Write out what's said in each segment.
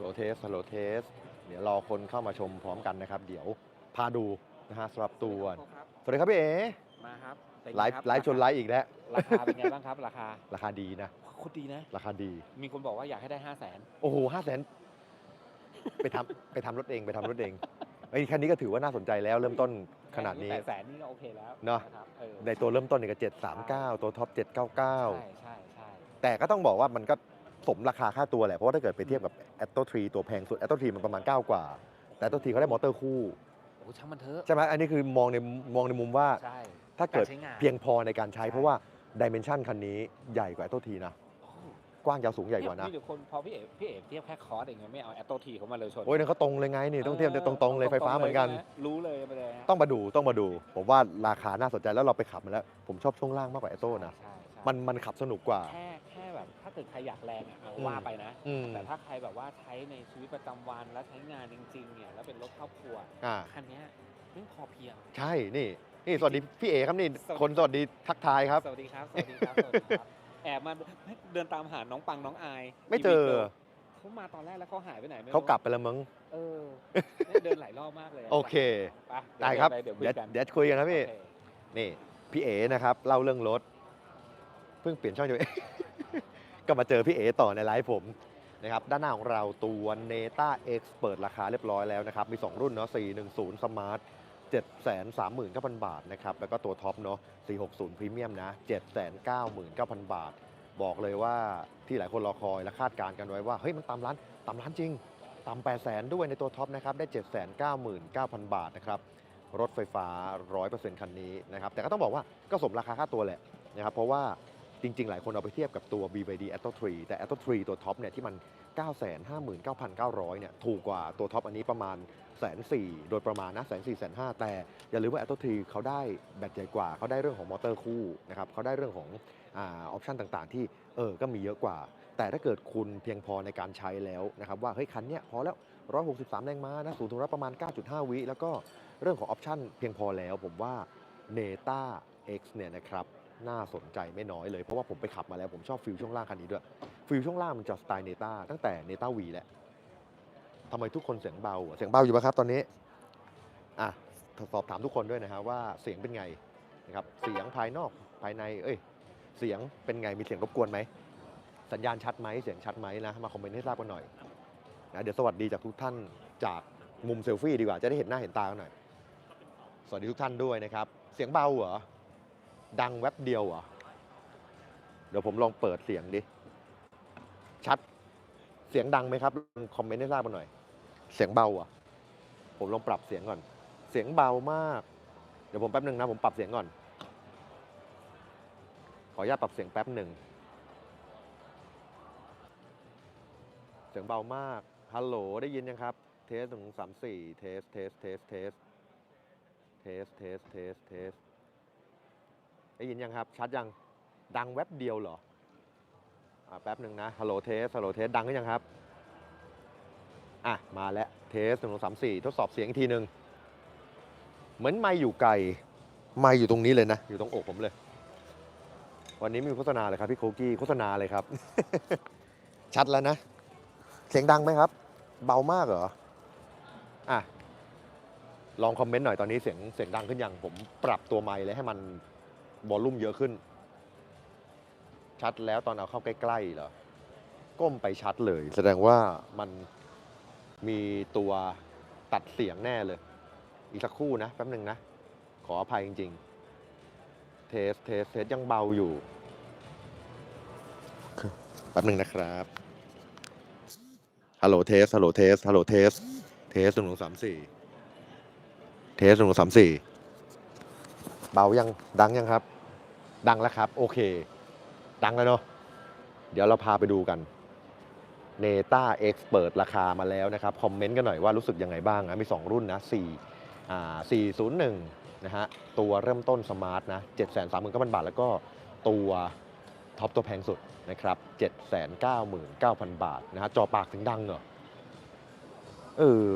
ฮัลโหลเทสฮัลโหลเทส เดี๋ยวรอคนเข้ามาชมพร้อมกันนะครับ เดี๋ยวพาดูนะฮะสำหรับตัวครับสวัสดีครับพี่เอ๋มาครับเป็นงไลฟ์ครับไลฟ์ชนไลฟ์อีกแล้ว ราคาเป็นไงบ้างครับ ราคาราคาดีนะ โคตรดีนะ ราคาดี มีคนบอกว่าอยากให้ได้ห้าแสนโอ้โหห้าแสนไปทำไปทำรถเองไปทำรถเองไอ้ยแค่นี้ก็ถือว่าน่าสนใจแล้วเริ่มต้นขนาดนี้ แปดแสนนี่ก็โอเคแล้วเนอะ ครับเออในตัวเริ่มต้นเนี่ยก็เจ็ดสามเก้าตัวท็อปเจ็ดเก้าเก้าใช่ใช่ใช่แต่ก็ต้องบอกว่ามันก็ สมราคาค่าตัวแหละ เพราะว่าถ้าเกิดไปเทียบกับ a t t o 3ตัวแพงสุด a t t o 3มันประมาณ 9 กว่า แต่ a t t o 3เขาได้มอเตอร์คู่โอ้ช่างมันเถอะ ใช่ไหมอันนี้คือมองในมองในมุมว่า ใช่ ถ้าเกิดรใช้งานเพียงพอในการใช้ ใช่ เพราะว่าดิเมนชันคันนี้ใหญ่กว่า a t t o 3นะ โอ้กว้างยาวสูงใหญ่กว่านะมีแต่คนพอพี่เอ๋พี่เอ๋เทียบแค่คอร์สเองไม่เอาแอตโตทีเขามาเลยชนโอ้ยนั่นเขาตรงเลยไงนี่ต้องเทียบตรงๆเลยไฟฟ้าเหมือนกันตรงๆลยะรู้เลยไปเลยฮะต้องมาดูต้องมาดู ผมว่าราคาน่าสนใจแล้วเราไปขับมาแล้ว ผมชอบช่วงล่างมากกว่า a t t o นะ ใช่ใช่มันมันขับสนุกกว่า แค่แค่แบบถ้าเกิดใครอยากแรงอะเอาอืมว่าไปนะ อืม แต่ถ้าใครแบบว่าใช้ในชีวิตประจำวันแล้วใช้งานจริงๆเนี่ยแล้วเป็นรถครอบครัว อ่า คันเนี้ยไม่พอเพียง ใช่ นี่ นี่ สวัสดีพี่เอครับ นี่ สวัสดี คนสวัสดีทักทายครับ สวัสดีครับ สวัสดีครับ สวัสดีครับ แอบมาเดินตามหาน้องปังน้องอายไม่เจออีวิทเขามาตอนแรกแล้วเขาหายไปไหนไม่รู้เขากลับไปแล้วมึงเออเนี่ยเดินหลายรอบมากเลยะโอเคไปได้ครับ เดี๋ยวเดี๋ยวคุยกันเดี๋ยวคุยกันนะพี่ โอเค นี่ พี่เอ๋นะครับ เล่าเรื่องรถ เพิ่งเปลี่ยนช่องอยู่ ก็มาเจอพี่เอ๋ต่อในไลฟ์ผมนะครับด้านหน้าของเราตัว Neta X เปิดราคาเรียบร้อยแล้วนะครับ มี 2 รุ่นเนาะ410 Smart 739,000 บาทนะครับ แล้วก็ตัวท็อปเนาะ460 Premium นะ 799,000 บาท บอกเลยว่าที่หลายคนรอคอยและคาดการณ์กันไว้ว่า เฮ้ย มันตามร้านตามร้านจริงตาม800,000 ด้วยในตัวท็อปนะครับ ได้ 799,000 บาทนะครับ รถไฟฟ้า 100%คันนี้นะครับ แต่ก็ต้องบอกว่าก็สมราคาค่าตัวแหละนะครับ เพราะว่า จริง ๆ หลายคนเอาไปเทียบกับตัว BYD Atto 3 แต่ Atto 3 ตัวท็อปเนี่ยที่มัน 959,900 เนี่ยถูกกว่าตัวท็อปอันนี้ประมาณแสนสี่โดยประมาณนะแสนสี่แสนห้าแต่อย่าลืมว่า Atto 3เขาได้แบตใหญ่กว่า เขาได้เรื่องของมอเตอร์คู่นะครับเขาได้เรื่องของออปชันต่างๆ ที่เออก็มีเยอะกว่า แต่ถ้าเกิดคุณเพียงพอในการใช้แล้วนะครับว่าเฮ้ยคันเนี้ยพอแล้ว 163 แรงม้านะสูงถึงประมาณ 9.5 วิแล้วก็เรื่องของออปชันเพียงพอแล้วผมว่า Neta X เนี่ยนะครับ น่าสนใจไม่น้อยเลย เพราะว่าผมไปขับมาแล้วผมชอบฟิลช่วงล่างคันนี้ด้วย ฟิลช่วงล่างมันจะสไตล์เนต้าตั้งแต่เนต้าวีแหละทำไมทุกคนเสียงเบา เสียงเบาอยู่ไหมครับตอนนี้อะสอบถามทุกคนด้วยนะฮะว่าเสียงเป็นไงนะครับเสียงภายนอกภายใน เอ้ย เสียงเป็นไงมีเสียงรบกวนไหมสัญญาณชัดไหมเสียงชัดไหมนะมาคอมเมนต์ให้ทราบกันหน่อยนะเดี๋ยวสวัสดีจากทุกท่านจากมุมเซลฟี่ดีกว่าจะได้เห็นหน้าเห็นตากันหน่อยสวัสดีทุกท่านด้วยนะครับ เสียงเบาเหรอ ดังแวบเดียวเหรอ เดี๋ยวผมลองเปิดเสียงดิ ชัด เสียงดังไหมครับ คอมเมนต์ให้ทราบกันหน่อย เสียงเบาอะ ผมลองปรับเสียงก่อน เสียงเบามาก เดี๋ยวผมแป๊บหนึ่งนะ ผมปรับเสียงก่อน ขออนุญาตปรับเสียงแป๊บหนึ่ง เสียงเบามาก ฮัลโหล ได้ยินยังครับ เทสหนึ่งสามสี่เทส เทส เทส เทส เทส เทส เทส เทส ได้ยินยังครับ ชัดยัง ดังแว็บเดียวเหรออแป๊บหนึ่งนะ ฮัลโหลเทส ฮัลโหลเทส ดังหรือยังครับ อะ มาแล้ว เทสหนึ่งสองสามสี่ทดสอบเสียงอีกทีหนึ่งเหมือนไม่อยู่ไกล ไม่อยู่ตรงนี้เลยนะ อยู่ตรงอกผมเลย วันนี้มีโฆษณาเลยครับ พี่โคกี้ โฆษณาเลยครับ ชัดแล้วนะ เสียงดังไหมครับ เบามากเหรอ อะลองคอมเมนต์หน่อยตอนนี้เสียงเสียงดังขึ้นยังผมปรับตัวไมค์เลยให้มัน วอลลุ่มเยอะขึ้น ชัดแล้วตอนเอาเข้าใกล้ๆเหรอ ก้มไปชัดเลย แสดงว่ามันมีตัวตัดเสียงแน่เลย อีกสักครู่นะ แป๊บหนึ่งนะ ขออภัยจริง ๆ เทส เทส เทสยังเบาอยู่ แป๊บหนึ่งนะครับ ฮัลโหลเทส ฮัลโหลเทส ฮัลโหลเทส เทสหนึ่งสองสามสี่ เทสหนึ่งสองสามสี่ เบายังดังยังครับ ดังแล้วครับ โอเค ดังแล้วเนาะเดี๋ยวเราพาไปดูกันเนต้า X เปิดราคามาแล้วนะครับ คอมเมนต์กันหน่อยว่ารู้สึกยังไงบ้างนะมี 2 รุ่นนะ4อ่า401 นะฮะ ตัวเริ่มต้นสมาร์ทนะ739,000 บาท แล้วก็ตัวท็อปตัวแพงสุดนะครับ 799,000 บาทนะฮะ จอปากถึงดังเหรอเออ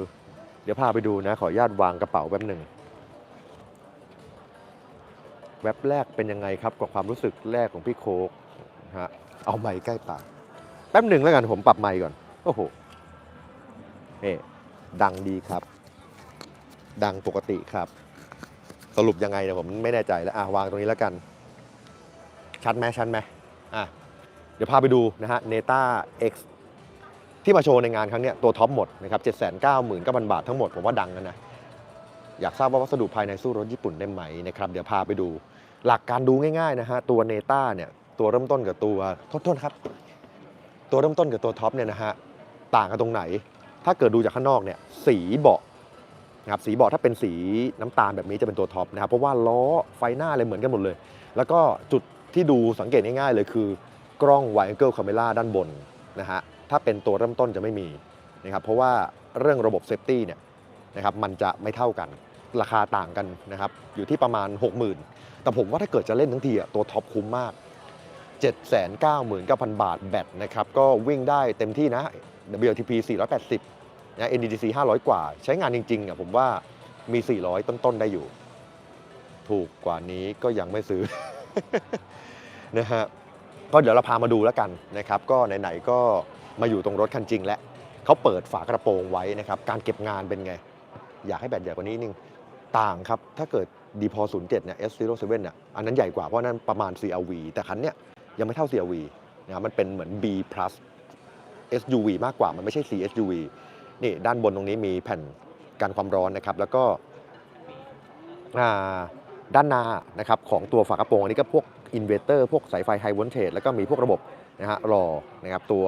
เดี๋ยวพาไปดูนะ ขออนุญาตวางกระเป๋าแป๊บหนึ่ง แว็บแรกเป็นยังไงครับกับความรู้สึกแรกของพี่โคกนะฮะเอาไมค์ใกล้ปากแป๊บหนึ่งแล้วกันผมปรับไมค์ก่อนโอ้โหนี่ดังดีครับ ดังปกติครับ สรุปยังไงเนี่ยผมไม่แน่ใจแล้วอะวางตรงนี้แล้วกัน ชัดไหมชัดไหมอะเดี๋ยวพาไปดูนะฮะ Neta X ที่มาโชว์ในงานครั้งเนี้ยตัวท็อปหมดนะครับ7 9 9 0 0 0บาททั้งหมดผมว่าดังนะนะ อยากทราบว่าวัสดุภายในสู้รถญี่ปุ่นได้ไหมนะครับ เดี๋ยวพาไปดู หลักการดูง่ายๆนะฮะตัว Neta เนี่ยตัวเริ่มต้นกับตัวโทษโทษครับ ตัวเริ่มต้นกับตัวท็อปเนี่ยนะฮะต่างกันตรงไหน ถ้าเกิดดูจากข้างนอกเนี่ยสีเบาะนะครับสีเบาะถ้าเป็นสีน้ำตาลแบบนี้จะเป็นตัวท็อปนะครับเพราะว่าล้อไฟหน้าอะไรเหมือนกันหมดเลย แล้วก็จุดที่ดูสังเกตง่ายๆเลยคือกล้อง wide angle camera ด้านบนนะฮะถ้าเป็นตัวเริ่มต้นจะไม่มีนะครับเพราะว่าเรื่องระบบเซฟตี้เนี่ยนะครับมันจะไม่เท่ากันราคาต่างกันนะครับอยู่ที่ประมาณ 60,000 แต่ผมว่าถ้าเกิดจะเล่นทั้งทีอะตัวท็อปคุ้มมาก 799,000 บาทแบตนะครับก็วิ่งได้เต็มที่นะ WLTP 480นะ NDDC 500 กว่า ใช้งานจริงๆอะผมว่ามี 400 ต้นๆได้อยู่ ถูกกว่านี้ก็ยังไม่ซื้อนะฮะก็เดี๋ยวเราพามาดูแล้วกันนะครับ ก็ไหนๆก็มาอยู่ตรงรถคันจริงแล้วเขาเปิดฝากระโปรงไว้นะครับ การเก็บงานเป็นไง อยากให้แบตใหญ่กว่านี้นิดนึง ต่างครับ ถ้าเกิด ดีพอ07เนี่ย S07 เนี่ยอันนั้นใหญ่กว่าเพราะนั้นประมาณ CRV แต่คันเนี้ยยังไม่เท่า CRV นะครับมันเป็นเหมือน B plus SUV มากกว่ามันไม่ใช่ CSUV นี่ด้านบนตรงนี้มีแผ่นกันความร้อนนะครับแล้วก็ด้านหน้านะครับของตัวฝากระโปรงอันนี้ก็พวกอินเวเตอร์พวกสายไฟไฮวอลเทจแล้วก็มีพวกระบบนะฮะรอนะครับตัว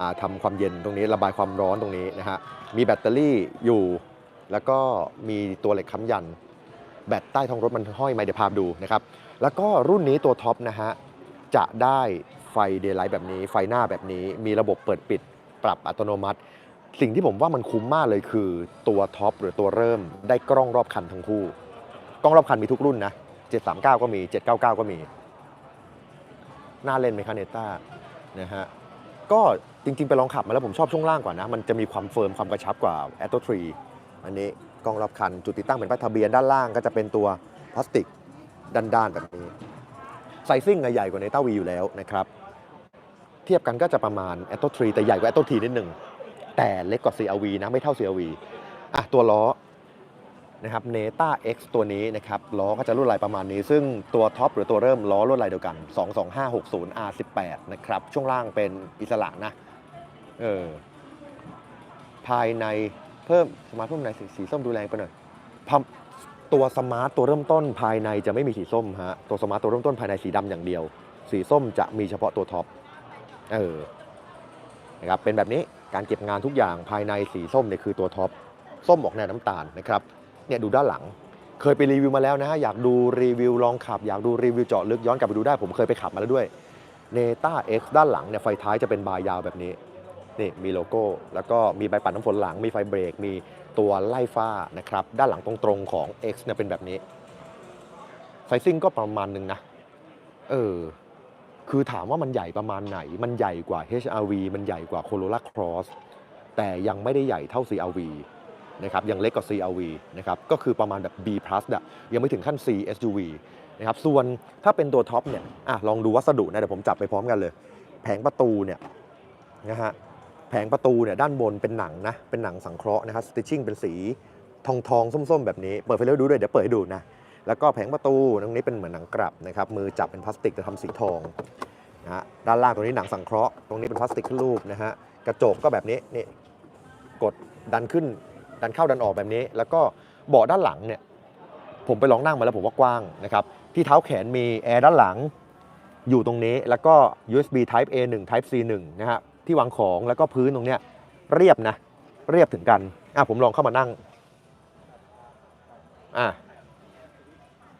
อ่าทำความเย็นตรงนี้ระบายความร้อนตรงนี้นะฮะมีแบตเตอรี่อยู่ แล้วก็มีตัวเหล็กค้ำยัน แบตใต้ท้องรถมันห้อยไหมเดี๋ยวพาดูนะครับ แล้วก็รุ่นนี้ตัวท็อปนะฮะ จะได้ไฟเดย์ไลท์แบบนี้ ไฟหน้าแบบนี้ มีระบบเปิดปิดปรับอัตโนมัติ สิ่งที่ผมว่ามันคุ้มมากเลยคือตัวท็อปหรือตัวเริ่มได้กล้องรอบคันทั้งคู่ กล้องรอบคันมีทุกรุ่นนะ 739 ก็มี 799 ก็มีน่าเล่นไหมคะเนต้านะฮะก็จริงๆ ไปลองขับมาแล้วผมชอบช่วงล่างกว่านะ มันจะมีความเฟิร์มความกระชับกว่า a t o 3อันนี้ กล้องรอบคัน จุดติดตั้งเป็นป้ายทะเบียนด้านล่างก็จะเป็นตัวพลาสติกด้านๆแบบนี้ไซซิ่งใหญ่กว่าเนต้าวีอยู่แล้วนะครับเทียบกันก็จะประมาณ a t o 3แต่ใหญ่กว่า a t o 3นิดหนึ่งแต่เล็กกว่า CRV นะไม่เท่า CRV อะตัวล้อนะครับ Neta X ตัวนี้นะครับล้อก็จะรุ่นลายประมาณนี้ ซึ่งตัวท็อปหรือตัวเริ่มล้อรุ่นลายเดียวกัน 22560 R18 นะครับช่วงล่างเป็นอิสระนะเออภายใน เพิ่มสมาร์ทเพิ่มในสีสีส้มดูแรงไปหน่อยพัมตัวสมาร์ทตัวเริ่มต้นภายในจะไม่มีสีส้มฮะตัวสมาร์ทตัวเริ่มต้นภายในสีดำอย่างเดียว สีส้มจะมีเฉพาะตัวท็อปเออนะครับเป็นแบบนี้การเก็บงานทุกอย่างภายในสีส้มเนี่ยคือตัวท็อปส้มออกแนวน้ำตาลนะครับเนี่ยดูด้านหลัง เคยไปรีวิวมาแล้วนะฮะอยากดูรีวิวลองขับ อยากดูรีวิวเจาะลึกย้อนกลับไปดูได้ผมเคยไปขับมาแล้วด้วย Neta X ด้านหลังเนี่ยไฟท้ายจะเป็นบาร์ยาวแบบนี้ นี่มีโลโก้ แล้วก็มีใบปัดน้ำฝนหลัง มีไฟเบรก มีตัวไล่ฟ้านะครับ ด้านหลังตรงๆของ X เนี่ยเป็นแบบนี้ ไซซิ่งก็ประมาณหนึ่งนะ เออ คือถามว่ามันใหญ่ประมาณไหน มันใหญ่กว่า HRV มันใหญ่กว่า Corolla Cross แต่ยังไม่ได้ใหญ่เท่า CRV นะครับ ยังเล็กกว่า CRV นะครับ ก็คือประมาณแบบ B+ อะยังไม่ถึงขั้น C SUV นะครับ ส่วนถ้าเป็นตัวท็อปเนี่ย อะ ลองดูวัสดุนะ เดี๋ยวผมจับไปพร้อมกันเลย แผงประตูเนี่ยนะฮะ แผงประตูเนี่ยด้านบนเป็นหนังนะ เป็นหนังสังเคราะห์นะครับสติชชิ่งเป็นสีทองทองๆส้มๆ แบบนี้ เปิดไฟเลี้ยวดูด้วย เดี๋ยวเปิดให้ดูนะ แล้วก็แผงประตูตรงนี้เป็นเหมือนหนังกลับนะครับ มือจับเป็นพลาสติกจะทำสีทองนะฮะ ด้านล่างตรงนี้หนังสังเคราะห์ ตรงนี้เป็นพลาสติกขึ้นรูปนะฮะ กระจกก็แบบนี้นี่ กดดันขึ้น ดันเข้าดันออกแบบนี้ แล้วก็เบาะด้านหลังเนี่ย ผมไปลองนั่งมาแล้วผมว่ากว้างนะครับ ที่เท้าแขนมีแอร์ด้านหลังอยู่ตรงนี้ แล้วก็ USB Type A 1 Type C 1นะฮะ ที่วางของแล้วก็พื้นตรงเนี้ยเรียบนะ เรียบถึงกันอะผมลองเข้ามานั่งอะ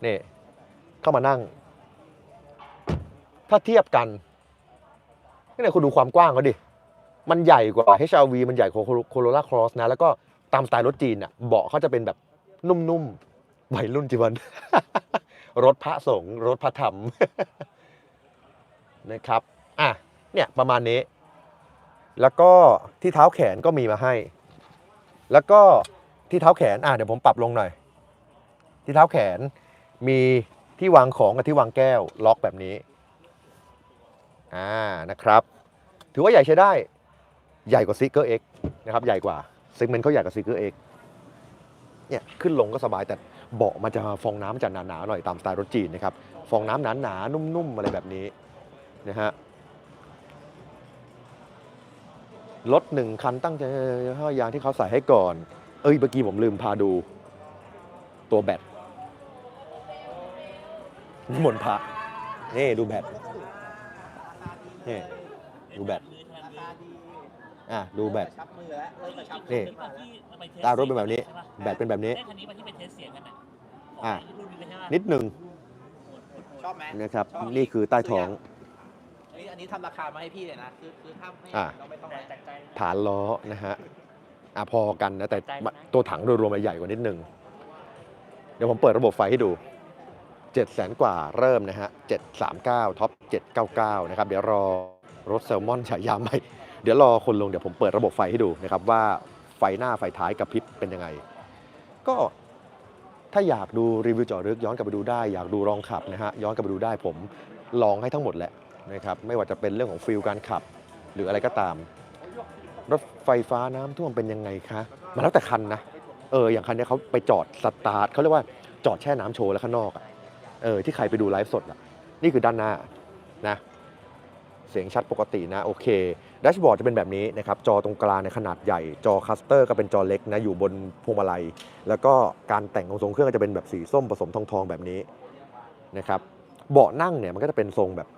นี่เข้ามานั่ง ถ้าเทียบกันนี่เนี่ยคุณดูความกว้างเขาดิ มันใหญ่กว่า HRV มันใหญ่กว่า Corolla Cross นะ แล้วก็ตามสไตล์รถจีนอะเบาะเขาจะเป็นแบบนุ่มๆวัยรุ่นจีวัน รถพระสงฆ์รถพระธรรมนะครับ อะ เนี่ย ประมาณนี้ แล้วก็ที่เท้าแขนก็มีมาให้ แล้วก็ที่เท้าแขนอะเดี๋ยวผมปรับลงหน่อย ที่เท้าแขนมีที่วางของกับที่วางแก้วล็อกแบบนี้อ่านะครับ ถือว่าใหญ่ใช้ได้ใหญ่กว่าซิกเกอร์นะครับใหญ่กว่าเซกเมนต์เขาใหญ่กว่าซีเกอร์เอกเนี่ยขึ้นลงก็สบายแต่เบาะมันจะฟองน้ำมันจะหนาๆหน่อยตามสไตล์รถจีนนะครับฟองน้ำหนาๆนุ่มๆอะไรแบบนี้นะฮะ รถหนึ่งคันตั้งใจห้อยางที่เขาใส่ให้ก่อน เอ้ยเมื่อกี้ผมลืมพาดู ตัวแบตนิมนต์พระนี่ดูแบตนี่ดูแบตอะดูแบตเนี่ตารถเป็นแบบนี้ แบตเป็นแบบนี้อะนิดหนึ่งนะครับ นี่คือใต้ท้อง อันนี้อันนี้ทำราคามาให้พี่เลยนะคือคือถ้าไม่อะ เราไม่ต้องแต่แต่จากใจนะฐานล้อนะฮะอะพอกันนะ แต่ตัวถังโดยรวมมันใหญ่กว่านิดนึง เดี๋ยวผมเปิดระบบไฟให้ดู7 0 0 0 0 0 กว่าเริ่มนะฮะ 739ท็อป799 นะครับ เดี๋ยวรอรถแซลมอนฉายาใหม่ เดี๋ยวรอคนลงเดี๋ยวผมเปิดระบบไฟให้ดูนะครับ ว่าไฟหน้าไฟท้ายกับพริบเป็นยังไง ก็ถ้าอยากดูรีวิวเจอดลึกย้อนกลับไปดูได้ อยากดูลองขับนะฮะย้อนกลับไปดูได้ผมลองให้ทั้งหมดแหละ นะครับไม่ว่าจะเป็นเรื่องของฟิลการขับ หรืออะไรก็ตาม รถไฟฟ้าน้ำท่วมเป็นยังไงคะมันแล้วแต่คันนะเอออย่างคันนี้เขาไปจอดสตาร์ทเขาเรียกว่าจอดแช่น้ำโชว์แล้วข้างนอกอะเออที่ใครไปดูไลฟ์สดอะนี่คือด้านหน้านะเสียงชัดปกตินะโอเคแดชบอร์ดจะเป็นแบบนี้นะครับจอตรงกลางในขนาดใหญ่ จอคัสเตอร์ก็เป็นจอเล็กนะอยู่บนพวงมาลัย แล้วก็การแต่งของทรงเครื่องก็จะเป็นแบบสีส้มผสมทองทองๆแบบนี้นะครับเบาะนั่งเนี่ยมันก็จะเป็นทรงแบบ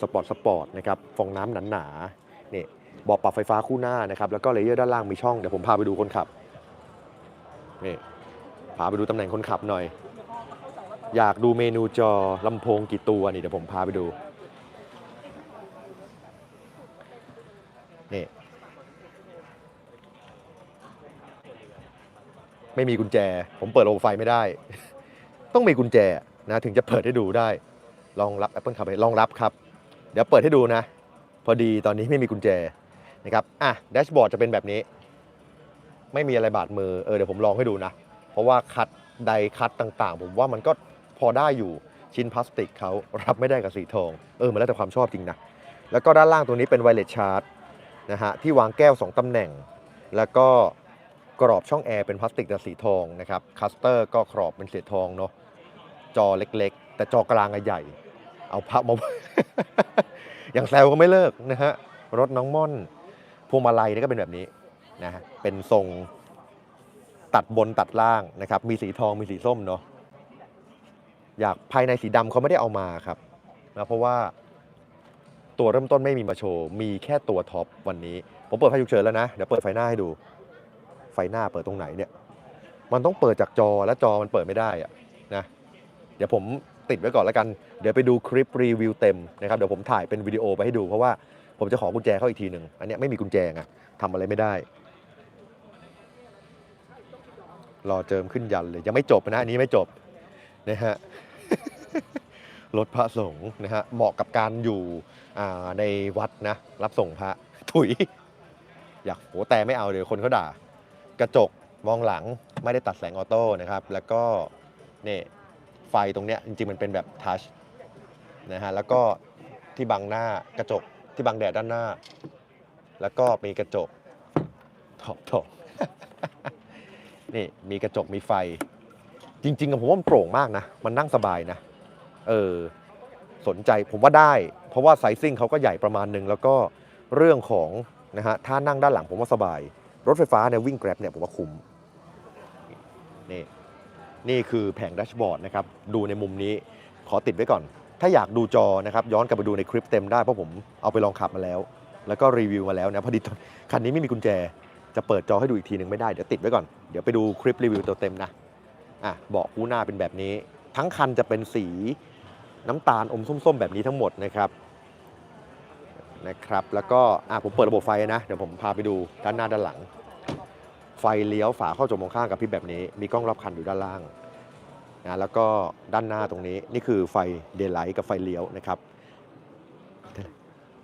สปอร์ตสปอร์ตนะครับฟองน้ำหนาๆนี่เบาะปรับไฟฟ้าคู่หน้านะครับแล้วก็เลเยอร์ด้านล่างมีช่องเดี๋ยวผมพาไปดูคนขับนี่พาไปดูตำแหน่งคนขับหน่อย อยากดูเมนูจอลำโพงกี่ตัวนี่เดี๋ยวผมพาไปดูนี่ไม่มีกุญแจ ผมเปิดระบบไฟไม่ได้ ต้องมีกุญแจนะถึงจะเปิดให้ดูได้ลองรับ Apple CarPlay ลองรับครับ เดี๋ยวเปิดให้ดูนะ พอดีตอนนี้ไม่มีกุญแจนะครับอะแดชบอร์ดจะเป็นแบบนี้ ไม่มีอะไรบาดมือเออเดี๋ยวผมลองให้ดูนะ เพราะว่าคัดไดคัดต่างๆ ผมว่ามันก็พอได้อยู่ชิ้นพลาสติกเขารับไม่ได้กับสีทอง เออมันแล้วแต่ความชอบจริงนะ แล้วก็ด้านล่างตรงนี้เป็นไวเลสชาร์จนะฮะที่วางแก้ว 2ตำแหน่ง แล้วก็กรอบช่องแอร์เป็นพลาสติกแต่สีทองนะครับคัสเตอร์ก็กรอบเป็นสีทองเนาะจอเล็กๆ แต่จอกลางอะใหญ่ เอาพับมา อย่างแซวก็ไม่เลิกนะฮะ รถน้องม่อน พวงมาลัยนี่ก็เป็นแบบนี้นะฮะเป็นทรงตัดบนตัดล่างนะครับ มีสีทองมีสีส้มเนาะ อยากภายในสีดำเขาไม่ได้เอามาครับนะเพราะว่าตัวเริ่มต้นไม่มีมาโชว์ มีแค่ตัวท็อปวันนี้ ผมเปิดไฟฉุกเฉินแล้วนะ เดี๋ยวเปิดไฟหน้าให้ดู ไฟหน้าเปิดตรงไหนเนี่ย มันต้องเปิดจากจอและจอมันเปิดไม่ได้อะนะ เดี๋ยวผม ติดไว้ก่อนแล้วกัน เดี๋ยวไปดูคลิปรีวิวเต็มนะครับเดี๋ยวผมถ่ายเป็นวิดีโอไปให้ดูเพราะว่าผมจะขอกุญแจเข้าอีกทีหนึ่งอันนี้ไม่มีกุญแจไงทำอะไรไม่ได้ รอเจิมขึ้นยันเลย ยังไม่จบนะอันนี้ไม่จบนะฮะรถพระสงฆ์นะฮะเหมาะกับการอยู่ในวัดนะรับส่งพระถุย อยากโหแต่ไม่เอาเดี๋ยวคนเขาด่า กระจกมองหลังไม่ได้ตัดแสงออโต้นะครับ แล้วก็นี่ ไฟตรงเนี้ยจริงๆมันเป็นแบบทัชนะฮะแล้วก็ที่บังหน้ากระจกที่บังแดดด้านหน้า แล้วก็มีกระจกถอบถอบนี่มีกระจกมีไฟ จริงๆอะผมว่ามันโปร่งมากนะ มันนั่งสบายนะ เออ สนใจผมว่าได้ เพราะว่าไซซิ่งเขาก็ใหญ่ประมาณหนึ่งแล้วก็เรื่องของนะฮะถ้านั่งด้านหลังผมว่าสบาย รถไฟฟ้าเนี่ยวิ่งแกร็บเนี่ยผมว่าคุ้มนี่ นี่คือแผงแดชบอร์ดนะครับ ดูในมุมนี้ขอติดไว้ก่อน ถ้าอยากดูจอนะครับย้อนกลับไปดูในคลิปเต็มได้เพราะผมเอาไปลองขับมาแล้ว แล้วก็รีวิวมาแล้วนะพอดีคันนี้ไม่มีกุญแจ จะเปิดจอให้ดูอีกทีหนึ่งไม่ได้เดี๋ยวติดไว้ก่อนเดี๋ยวไปดูคลิปรีวิวตัวเต็มนะอะเบาะคู่หน้าเป็นแบบนี้ ทั้งคันจะเป็นสีน้ำตาลอมส้มๆ แบบนี้ทั้งหมดนะครับนะครับ แล้วก็อะผมเปิดระบบไฟนะ เดี๋ยวผมพาไปดูด้านหน้าด้านหลัง ไฟเลี้ยวฝาเข้าจอมองข้างกับพริบแบบนี้ มีกล้องรอบคันอยู่ด้านล่างนะแล้วก็ด้านหน้าตรงนี้นี่คือไฟเดย์ไลท์กับไฟเลี้ยวนะครับ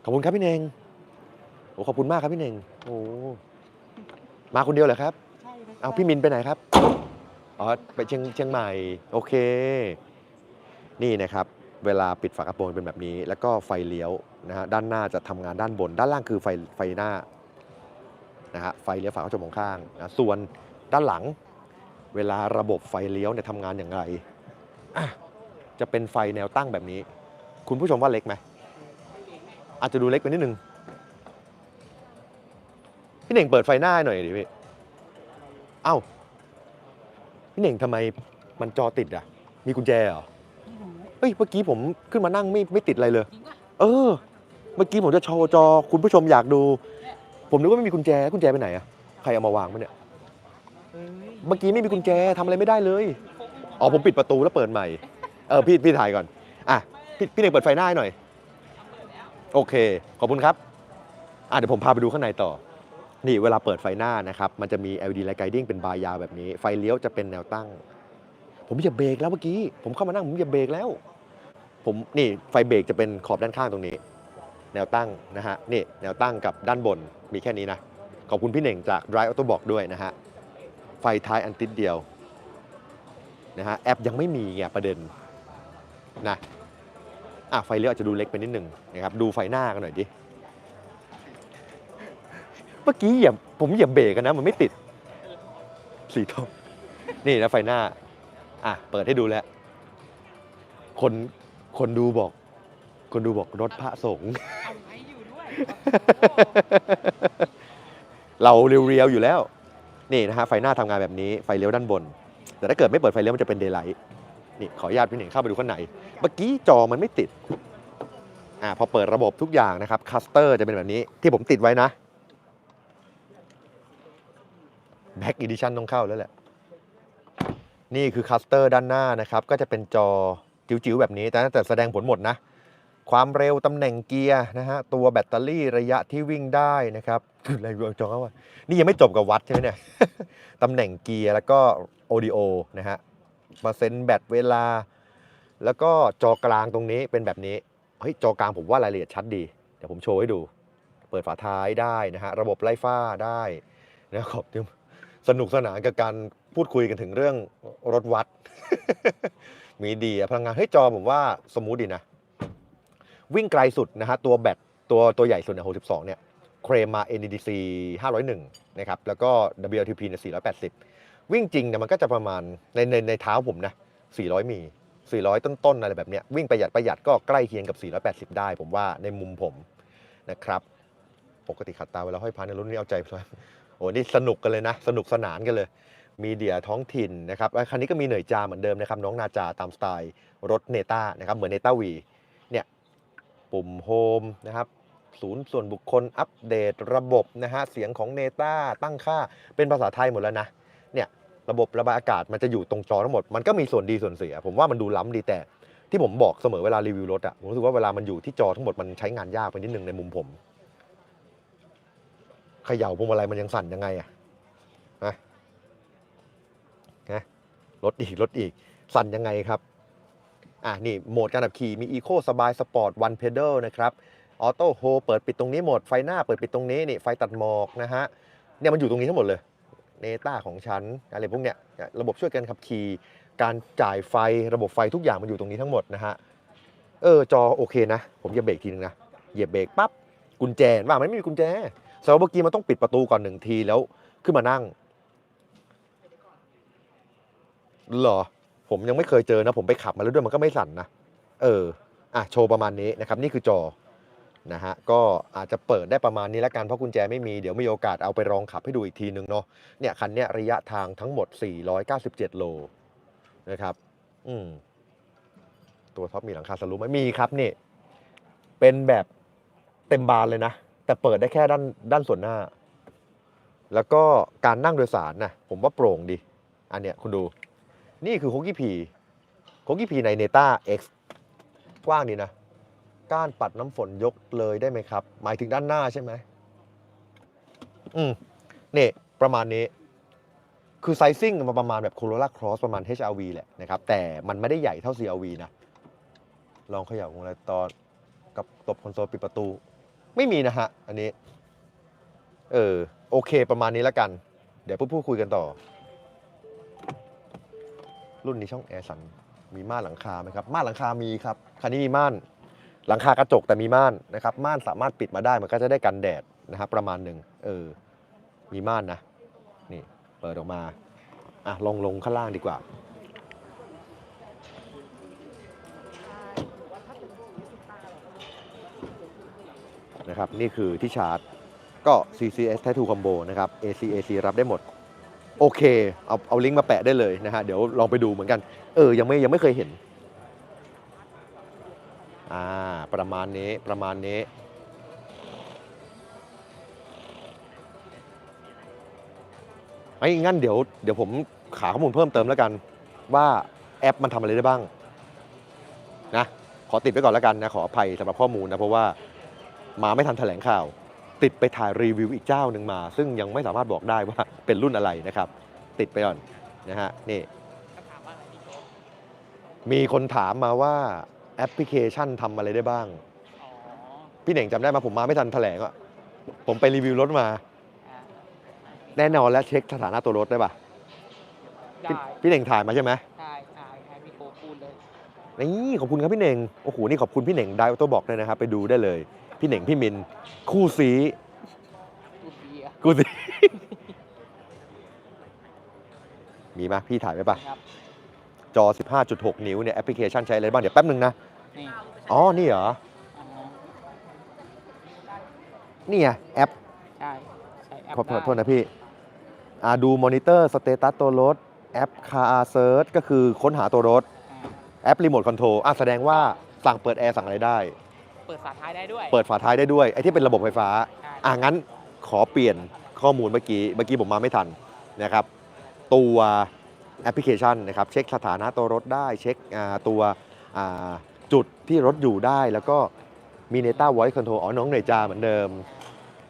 ขอบคุณครับพี่เนงโอ้ขอบคุณมากครับพี่เนงโอ้มาคนเดียวเหรอครับใช่ครับเอาพี่มินไปไหนครับอ๋อไปเชียงเชียงใหม่โอเค นี่นะครับ เวลาปิดฝากระโปรงเป็นแบบนี้ แล้วก็ไฟเลี้ยวนะฮะด้านหน้าจะทำงานด้านบน ด้านล่างคือไฟไฟหน้า นะฮะไฟเลี้ยวฝาเข้าชมของข้างนะส่วนด้านหลังเวลาระบบไฟเลี้ยวเนี่ยทำงานอย่างไรอะจะเป็นไฟแนวตั้งแบบนี้ คุณผู้ชมว่าเล็กไหมอาจจะดูเล็กไปนิดนึงพี่เน่งเปิดไฟหน้าให้หน่อยดิพี่เอ้าพี่เน่งทำไมมันจอติดอะ มีกุญแจเหรอเฮ้ยเมื่อกี้ผมขึ้นมานั่งไม่ไม่ติดอะไรเลย เออ เมื่อกี้ผมจะโชว์จอคุณผู้ชมอยากดู ผมนึกว่าไม่มีกุญแจกุญแจไปไหนอะใครเอามาวางมาเนี่ยเมื่อกี้ไม่มีกุญแจทำอะไรไม่ได้เลยอ๋อผมปิดประตูแล้วเปิดใหม่เออพี่พี่ถ่ายก่อนอะพี่พี่เน่งเปิดไฟหน้าให้หน่อย โอเค ขอบคุณครับอะเดี๋ยวผมพาไปดูข้างในต่อ นี่เวลาเปิดไฟหน้านะครับ มันจะมี LED light guiding เป็นบาร์ยาวแบบนี้ ไฟเลี้ยวจะเป็นแนวตั้ง ผมเหยียบเบรกแล้วเมื่อกี้ ผมเข้ามานั่งผมเหยียบเบรกแล้ว ผมนี่ไฟเบรกจะเป็นขอบด้านข้างตรงนี้ แนวตั้งนะฮะนี่แนวตั้งกับด้านบนมีแค่นี้นะ ขอบคุณพี่เน่งจาก Drive Auto Box ด้วยนะฮะ ไฟท้ายอันติดเดียวนะฮะแอปยังไม่มีไงประเด็นนะอะไฟเลี้ยวอาจจะดูเล็กไปนิดหนึ่งนะครับดูไฟหน้ากันหน่อยดิเมื่อกี้เหยียบผมเหยียบเบรกกันนะมันไม่ติดสีทองนี่นะไฟหน้าอะเปิดให้ดูแล้ว คนคนดูบอก คนดูบอกรถพระสงฆ์ เราเรียวๆอยู่แล้ว นี่นะฮะไฟหน้าทำงานแบบนี้ไฟเลี้ยวด้านบน แต่ถ้าเกิดไม่เปิดไฟเลี้ยวมันจะเป็นเดย์ไลท์นี่ขออนุญาตพี่หนึ่งเข้าไปดูข้างใน เมื่อกี้จอมันไม่ติดอ่าพอเปิดระบบทุกอย่างนะครับคัสเตอร์จะเป็นแบบนี้ที่ผมติดไว้นะแบ็กอีดิชันต้องเข้าแล้วแหละ นี่คือคัสเตอร์ด้านหน้านะครับ ก็จะเป็นจอจิ๋วๆแบบนี้ แต่แต่แสดงผลหมดนะ ความเร็วตำแหน่งเกียร์นะฮะตัวแบตเตอรี่ระยะที่วิ่งได้นะครับคืออะไรวงจอว่านี่ยังไม่จบกับวัดใช่ไหมเนี่ยตำแหน่งเกียร์แล้วก็โอดิโอนะฮะเปอร์เซ็นต์แบตเวลา แล้วก็จอกลางตรงนี้เป็นแบบนี้เฮ้ยจอกลางผมว่ารายละเอียดชัดดีเดี๋ยวผมโชว์ให้ดู เปิดฝาท้ายได้นะฮะระบบไล่ฟ้าได้นะครับสนุกสนานกับการพูดคุยกันถึงเรื่องรถวัด มีดีพลังงานเฮ้ยจอผมว่าสมูทดีนะ วิ่งไกลสุดนะฮะตัวแบตตัวตัวใหญ่สุดเนี่ย62 เนี่ยเคลมมา NEDC 501 นะครับ แล้วก็ WLTP เนี่ย480 วิ่งจริงเนี่ยมันก็จะประมาณในในในเท้าผมนะ 400 มี 400 ต้นๆ อะไรแบบเนี้ยวิ่งประหยัดประหยัดก็ใกล้เคียงกับ 480 ได้ ผมว่าในมุมผมนะครับ ปกติขัดตาเวลาห้อยพันในรุ่นนี้เอาใจไปเลยโอ้นี่สนุกกันเลยนะ สนุกสนานกันเลย มีเดียท้องถิ่นนะครับแล้คันนี้ก็มีเหนื่อยจาเหมือนเดิมนะครับน้องนาจาตามสไตล์รถเนต้านะครับเหมือนเนต้าวี ปุ่มโฮมนะครับศูนย์ส่วนบุคคลอัปเดตระบบนะฮะเสียงของเนต้าตั้งค่าเป็นภาษาไทยหมดแล้วนะเนี่ยระบบระบายอากาศมันจะอยู่ตรงจอทั้งหมด มันก็มีส่วนดีส่วนเสีย ผมว่ามันดูล้ำดีแต่ ที่ผมบอกเสมอเวลารีวิวรถอะผมรู้สึกว่าเวลามันอยู่ที่จอทั้งหมดมันใช้งานยากไปนิดนึงในมุมผมเขย่าพวงมาลัยมันยังสั่นยังไงอะนะนะรถอีกรถอีกสั่นยังไงครับ อะนี่โหมดการขับขี่มี Eco สบายสปอร์ต One Pedal นะครับออโต้โฮเปิดปิดตรงนี้หมดไฟหน้าเปิดปิดตรงนี้นี่ไฟตัดหมอกนะฮะเนี่ยมันอยู่ตรงนี้ทั้งหมดเลยเนต้าของฉันอะไรพวกเนี้ยระบบช่วยกันขับขี่ การจ่ายไฟระบบไฟทุกอย่างมันอยู่ตรงนี้ทั้งหมดนะฮะเออจอโอเคนะ ผมเหยียบเบรกทีนึงนะเหยียบเบรกปั๊บกุญแจว่ามันไม่มีกุญแจสดงว่าเมื่อกี้มันต้องปิดประตูก่อนหนึ่งทีแล้วขึ้นมานั่ง เหรอ ผมยังไม่เคยเจอนะ ผมไปขับมาแล้วด้วยมันก็ไม่สั่นนะ เออ อะโชว์ประมาณนี้นะครับ นี่คือจอ นะฮะ ก็อาจจะเปิดได้ประมาณนี้แล้วกัน เพราะกุญแจไม่มี เดี๋ยวมีโอกาสเอาไปลองขับให้ดูอีกทีนึงเนาะ เนี่ยคันเนี้ยระยะทางทั้งหมด 497 โล นะครับ อืม ตัวท็อปมีหลังคาสลูปไหมมีครับนี่ เป็นแบบเต็มบานเลยนะ แต่เปิดได้แค่ด้านด้านส่วนหน้า แล้วก็การนั่งโดยสารนะผมว่าโปร่งดี อันเนี้ยคุณดู นี่คือโคกี้พีโคกี้พีในเนต้า X กว้างดีนะ ก้านปัดน้ำฝนยกเลยได้ไหมครับ หมายถึงด้านหน้าใช่ไหมอืมนี่ประมาณนี้ คือไซซิ่งมันประมาณแบบ Corolla Cross ประมาณ HRV แหละนะครับ แต่มันไม่ได้ใหญ่เท่า CRV นะ ลองเขย่าของอะไรตอนกับตบคอนโซลปิดประตู ไม่มีนะฮะ อันนี้ เออ โอเคประมาณนี้แล้วกัน เดี๋ยวพูดคุยกันต่อ รุ่นนี้ช่องแอร์สันมีม่านหลังคาไหมครับม่านหลังคามีครับคันนี้มีม่านหลังคากระจกแต่มีม่านนะครับม่านสามารถปิดมาได้มันก็จะได้กันแดดนะครับประมาณหนึ่งเออมีม่านนะนี่เปิดออกมาอะลงลงข้างล่างดีกว่า นะครับ นี่คือที่ชาร์จก็ CCS Tattoo Combo นะครับ AC AC รับได้หมด โอเค เอาเอาลิงก์มาแปะได้เลยนะฮะ เดี๋ยวลองไปดูเหมือนกัน เออ ยังไม่ยังไม่เคยเห็น อ่า ประมาณนี้ประมาณนี้ไอ้งั้นเดี๋ยวเดี๋ยวผมขาข้อมูลเพิ่มเติมแล้วกัน ว่าแอปมันทำอะไรได้บ้าง นะ ขอติดไว้ก่อนแล้วกันนะ ขออภัยสำหรับข้อมูลนะ เพราะว่ามาไม่ทันแถลงข่าว ติดไปถ่ายรีวิวอีกเจ้าหนึ่งมา ซึ่งยังไม่สามารถบอกได้ว่าเป็นรุ่นอะไรนะครับ ติดไปก่อนนะฮะนี่ก็ถามว่าอะไรพี่โจ๊กมีคนถามมาว่าแอปพลิเคชันทำอะไรได้บ้างอ๋อพี่เหน่งจำได้ไหมาผมมาไม่ทันแถลงอะผมไปรีวิวรถมาอ่าแน่นอนแล้วเช็คสถานะตัวรถได้ปะได้พี่พี่เหน่งถ่ายมาใช่ไหมได้ได้ให้พี่โจ๊กพูดเลยนี่ขอบคุณครับพี่เหน่งโอ้โหนี่ขอบคุณพี่เหน่งไดออโต้บอกเลยนะครับไปดูได้เลย พี่เหน่งพี่มิน คู่ซีพูดดีอะคู่ซีมีไหมพี่ถ่ายไว้ปะครับจอ 15.6 นิ้วเนี่ยแอปพลิเคชันใช้อะไรบ้าง เดี๋ยวแป๊บนึงนะ นี่อ๋อ นี่เหรออ่านี่ไงแอปใช่ใช้แอปขอขอได้โทษนะพี่อ่าดูมอนิเตอร์สเตตัสตัวรถ แอป Car Search ก็คือค้นหาตัวรถ อ่าแอปรีโมทคอนโทรลอะแสดงว่าสั่งเปิดแอร์สั่งอะไรได้เปิดฝาท้ายได้ด้วย เปิดฝาท้ายได้ด้วยไอ้ที่เป็นระบบไฟฟ้าใช่อะงั้นขอเปลี่ยนข้อมูลเมื่อกี้ เมื่อกี้ผมมาไม่ทันนะครับ ตัวแอปพลิเคชันนะครับ เช็คสถานะตัวรถได้ เช็คอ่าตัวอ่าจุดที่รถอยู่ได้ แล้วก็มี Neta Voice Control อ๋อน้องเนจาเหมือนเดิม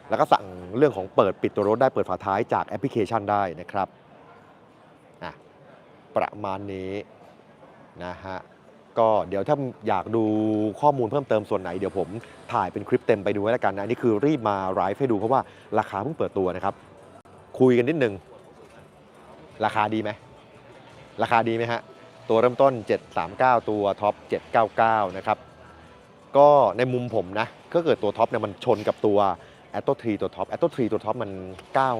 แล้วก็สั่งเรื่องของเปิดปิดตัวรถได้เปิดฝาท้ายจากแอปพลิเคชันได้นะครับอะประมาณนี้นะฮะ ก็เดี๋ยวถ้าอยากดูข้อมูลเพิ่มเติมส่วนไหน เดี๋ยวผมถ่ายเป็นคลิปเต็มไปดูไว้แล้วกันนะอันนี่คือรีบมาไลฟ์ให้ดูเพราะว่าราคาเพิ่งเปิดตัวนะครับ คุยกันนิดนึง ราคาดีไหม ราคาดีไหมฮะ ตัวเริ่มต้น 739 ตัวท็อป 799 นะครับ ก็ในมุมผมนะก็เกิดตัวท็อปเนี่ยมันชนกับตัว a t t o 3ตัวท็อป a t t o 3ตัวท็อปมัน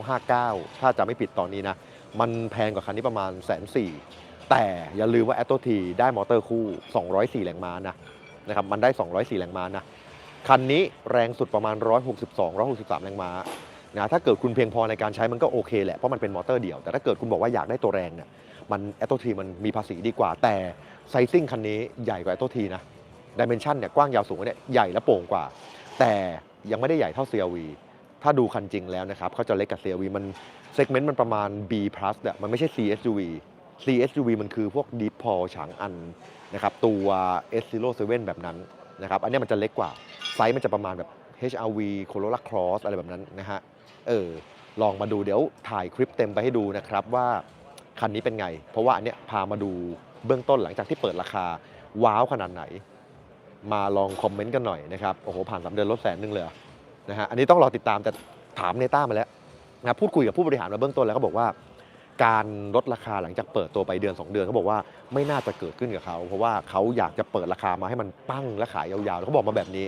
959 ถ้าจะไม่ผิดตอนนี้นะ มันแพงกว่าคันนี้ประมาณแสนสี่ แต่อย่าลืมว่า a t t o 3ได้มอเตอร์คู่ 204 แรงม้านะนะครับมันได้ 204 แรงม้านะคันนี้แรงสุดประมาณ 162 163 แรงม้านะถ้าเกิดคุณเพียงพอในการใช้มันก็โอเคแหละเพราะมันเป็นมอเตอร์เดี่ยว แต่ถ้าเกิดคุณบอกว่าอยากได้ตัวแรงเนี่ยมัน a t t o 3มันมีภาษีดีกว่า แต่ไซซิ่งคันนี้ใหญ่กว่า a t t o 3นะดิเมนชันเนี่ยกว้างยาวสูงเนี่ยใหญ่และโป่งกว่า แต่ยังไม่ได้ใหญ่เท่า CRV ถ้าดูคันจริงแล้วนะครับเขาจะเล็กกับ CRV มันเซกเมนต์มันประมาณ B+ อะมันไม่ใช่ CSUV CSUV มันคือพวก Deep p a u l ฉางอันนะครับตัว S07 แบบนั้นนะครับอันเนี้ยมันจะเล็กกว่า ไซส์มันจะประมาณแบบ HRV Corolla Cross อะไรแบบนั้นนะฮะเออลองมาดูเดี๋ยวถ่ายคลิปเต็มไปให้ดูนะครับว่าคันนี้เป็นไง เพราะว่าอันเนี้ยพามาดูเบื้องต้นหลังจากที่เปิดราคา ว้าวขนาดไหน มาลองคอมเมนต์กันหน่อยนะครับโอ้โหผ่านสามเดือนลดแสนหนึ่งเลยนะฮะอันนี้ต้องรอติดตามแต่ถามเนต้ามาแล้วนะพูดคุยกับผู้บริหารมาเบื้องต้นแล้วเขาบอกว่า การลดราคาหลังจากเปิดตัวไปเดือน 2 เดือนเขาบอกว่าไม่น่าจะเกิดขึ้นกับเขา เพราะว่าเขาอยากจะเปิดราคามาให้มันปั้งและขายยาวๆเขาบอกมาแบบนี้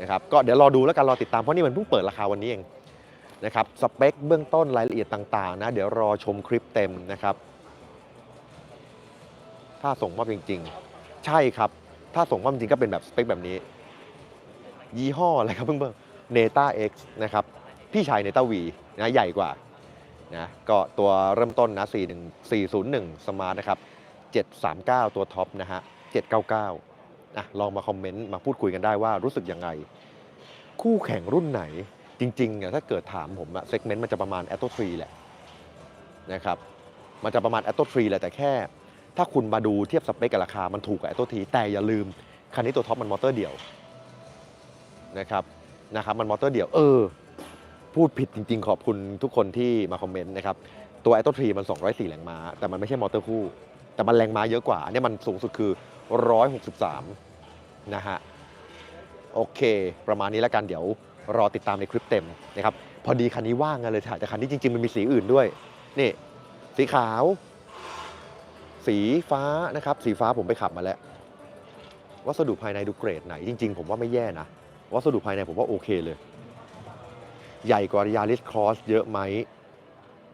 นะครับก็เดี๋ยวรอดูแล้วกันรอติดตามเพราะนี่มันเพิ่งเปิดราคาวันนี้เองนะครับสเปคเบื้องต้นรายละเอียดต่างๆนะเดี๋ยวรอชมคลิปเต็มนะครับ ถ้าส่งมอบจริง ๆ ใช่ครับ ถ้าส่งมอบจริงก็เป็นแบบสเปคแบบนี้ ยี่ห้ออะไรครับเพิ่งเพิ่งเนต้า X นะครับพี่ชายเนต้า V นะใหญ่กว่า นะก็ตัวเริ่มต้นนะ41 401สมาร์ทนะครับ 739 ตัวท็อปนะฮะ 799นะลองมาคอมเมนต์ มาพูดคุยกันได้ว่ารู้สึกยังไง คู่แข่งรุ่นไหนจริงๆอะถ้าเกิดถามผมอะเซกเมนต์มันจะประมาณ a t t o 3แหละนะครับมันจะประมาณ a t t o 3แหละแต่แค่ ถ้าคุณมาดูเทียบสเปคกับราคา มันถูกกับ a t t o 3แต่อย่าลืม คันนี้ตัวท็อปมันมอเตอร์เดี่ยวนะครับนะครับมันมอเตอร์เดี่ยวเออ พูดผิดจริง ๆ ขอบคุณทุกคนที่มาคอมเมนต์นะครับ ตัว a t t o 3มัน 204 แรงม้า แต่มันไม่ใช่มอเตอร์คู่ แต่มันแรงม้าเยอะกว่า อันนี้มันสูงสุดคือ 163 นะฮะ โอเค ประมาณนี้แล้วกัน เดี๋ยวรอติดตามในคลิปเต็มนะครับ พอดีคันนี้ว่างกันเลยถ่าย แต่คันนี้จริง ๆ มันมีสีอื่นด้วย นี่ สีขาว สีฟ้านะครับ สีฟ้าผมไปขับมาแล้ว วัสดุภายในดูเกรดไหน จริง ๆ ผมว่าไม่แย่นะ วัสดุภายในผมว่าโอเคเลย ใหญ่กว่ายาริสครอสเยอะไหม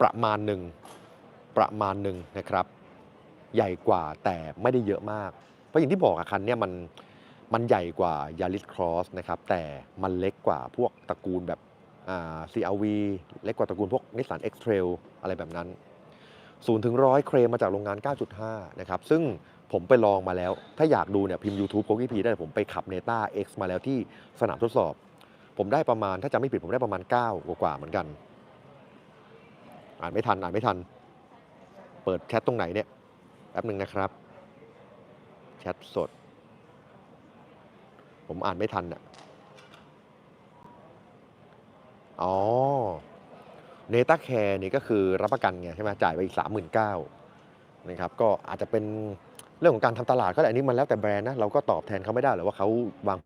ประมาณหนึ่งประมาณหนึ่งนะครับ ใหญ่กว่าแต่ไม่ได้เยอะมาก เพราะอย่างที่บอกอะคันเนี้ยมันมันใหญ่กว่ายาริสครอสนะครับแต่มันเล็กกว่าพวกตระกูลแบบอ่า CRV เล็กกว่าตระกูลพวก Nissan X-Trail อะไรแบบนั้น0ถึง100เคลมมาจากโรงงาน 9.5 นะครับ ซึ่งผมไปลองมาแล้ว ถ้าอยากดูเนี่ยพิมพ์ YouTube โคกี้พีได้ผมไปขับ Neta X มาแล้วที่สนามทดสอบ ผมได้ประมาณถ้าจำไม่ผิดผมได้ประมาณ 9 กว่าๆเหมือนกัน อ่านไม่ทันอ่านไม่ทัน เปิดแชทตรงไหนเนี่ยแป๊บหนึ่งนะครับ แชทสด ผมอ่านไม่ทันอะอ๋อเนต้าแคร์นี่ก็คือรับประกันไงใช่ไหมจ่ายไปอีก 39,000นะครับก็อาจจะเป็นเรื่องของการทำตลาดก็ได้อันนี้มันแล้วแต่แบรนด์นะ เราก็ตอบแทนเขาไม่ได้หรอกว่าเขาวาง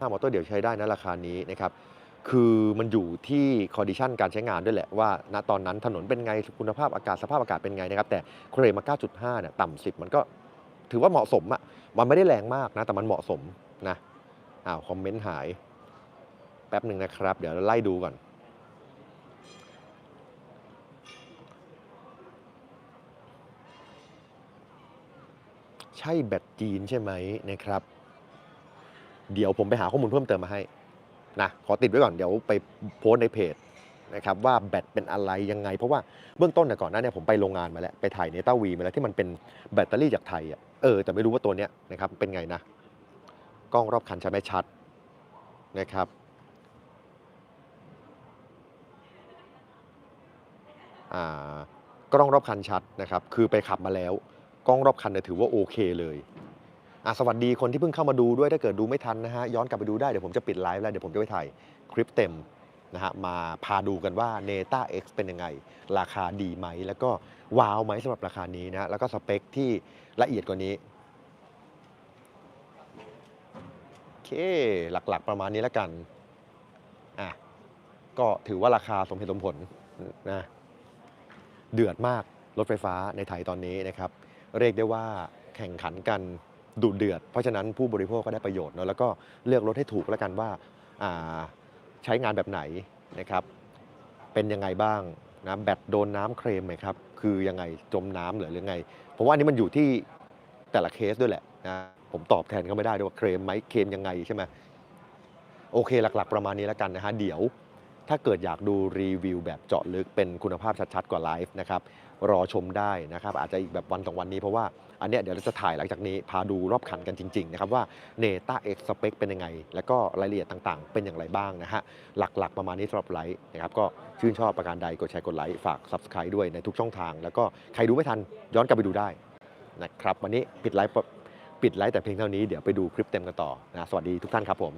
ถ้ามอเตอร์เดี่ยวใช้ได้นะราคานี้นะครับคือมันอยู่ที่คอดิชันการใช้งานด้วยแหละว่า ณตอนนั้นถนนเป็นไงคุณภาพอากาศสภาพอากาศเป็นไงนะครับแต่เครมมา9.5เนี่ยต่ำ10มันก็ถือว่าเหมาะสมอะมันไม่ได้แรงมากนะ แต่มันเหมาะสมนะอ้าวคอมเมนต์หาย แป๊บหนึ่งนะครับ เดี๋ยวไล่ดูก่อน ใช่แบตจีนใช่ไหมนะครับ เดี๋ยวผมไปหาข้อมูลเพิ่มเติมมาให้นะขอติดไว้ก่อนเดี๋ยวไปโพสในเพจนะครับว่าแบตเป็นอะไรยังไง เพราะว่าเบื้องต้นเนี่ยก่อนหน้าเนี่ยผมไปโรงงานมาแล้ว ไปถ่ายเนต้าวีมาแล้วที่มันเป็นแบตเตอรี่จากไทยอะเออแต่ไม่รู้ว่าตัวเนี้ยนะครับเป็นไงนะ กล้องรอบคันใช้ไม่ชัดนะครับอ่ากล้องรอบคันชัดนะครับ คือไปขับมาแล้ว กล้องรอบคันเนี่ยถือว่าโอเคเลย อะสวัสดีคนที่เพิ่งเข้ามาดูด้วยถ้าเกิดดูไม่ทันนะฮะย้อนกลับไปดูได้เดี๋ยวผมจะปิดไลฟ์แล้วเดี๋ยวผมจะไปถ่ายคลิปเต็มนะฮะมาพาดูกันว่า Neta X เป็นยังไง ราคาดีไหม แล้วก็ว้าวไหมสำหรับราคานี้นะแล้วก็สเปคที่ละเอียดกว่านี้โอเคหลักๆประมาณนี้แล้วกันอะก็ถือว่าราคาสมเหตุสมผลนะเดือดมากรถไฟฟ้าในไทยตอนนี้นะครับ เรียกได้ว่าแข่งขันกัน ดุเดือด เพราะฉะนั้นผู้บริโภคก็ได้ประโยชน์เนอะแล้วก็เลือกรถให้ถูกแล้วกันว่าาใช้งานแบบไหนนะครับ เป็นยังไงบ้างนะแบตโดนน้ำเครมไหมครับ คือยังไงจมน้ำหรือหรือไงผมว่าอันนี้มันอยู่ที่แต่ละเคสด้วยแหละนะผมตอบแทนเขาไม่ได้ด้วยว่าเครมไหมเครมยังไงใช่ไหมโอเคหลัก ๆ ประมาณนี้แล้วกันนะฮะเดี๋ยวถ้าเกิดอยากดูรีวิวแบบเจาะลึกเป็นคุณภาพชัดๆกว่าไลฟ์นะครับรอชมได้นะครับ อาจจะอีกแบบวันสองวันนี้เพราะว่า อันเนี้ยเดี๋ยวเราจะถ่ายหลังจากนี้พาดูรอบคันกันจริงๆนะครับว่า Neta X Spec เป็นยังไง แล้วก็รายละเอียดต่างๆ เป็นอย่างไรบ้างนะฮะหลักๆ ประมาณนี้สำหรับไลฟ์นะครับก็ชื่นชอบประการใดกดแชร์กดไลค์ฝาก Subscribe ด้วยในทุกช่องทาง แล้วก็ใครดูไม่ทันย้อนกลับไปดูได้นะครับวันนี้ปิดไลฟ์ปิดไลฟ์แต่เพียงเท่านี้เดี๋ยวไปดูคลิปเต็มกันต่อนะสวัสดีทุกท่านครับผม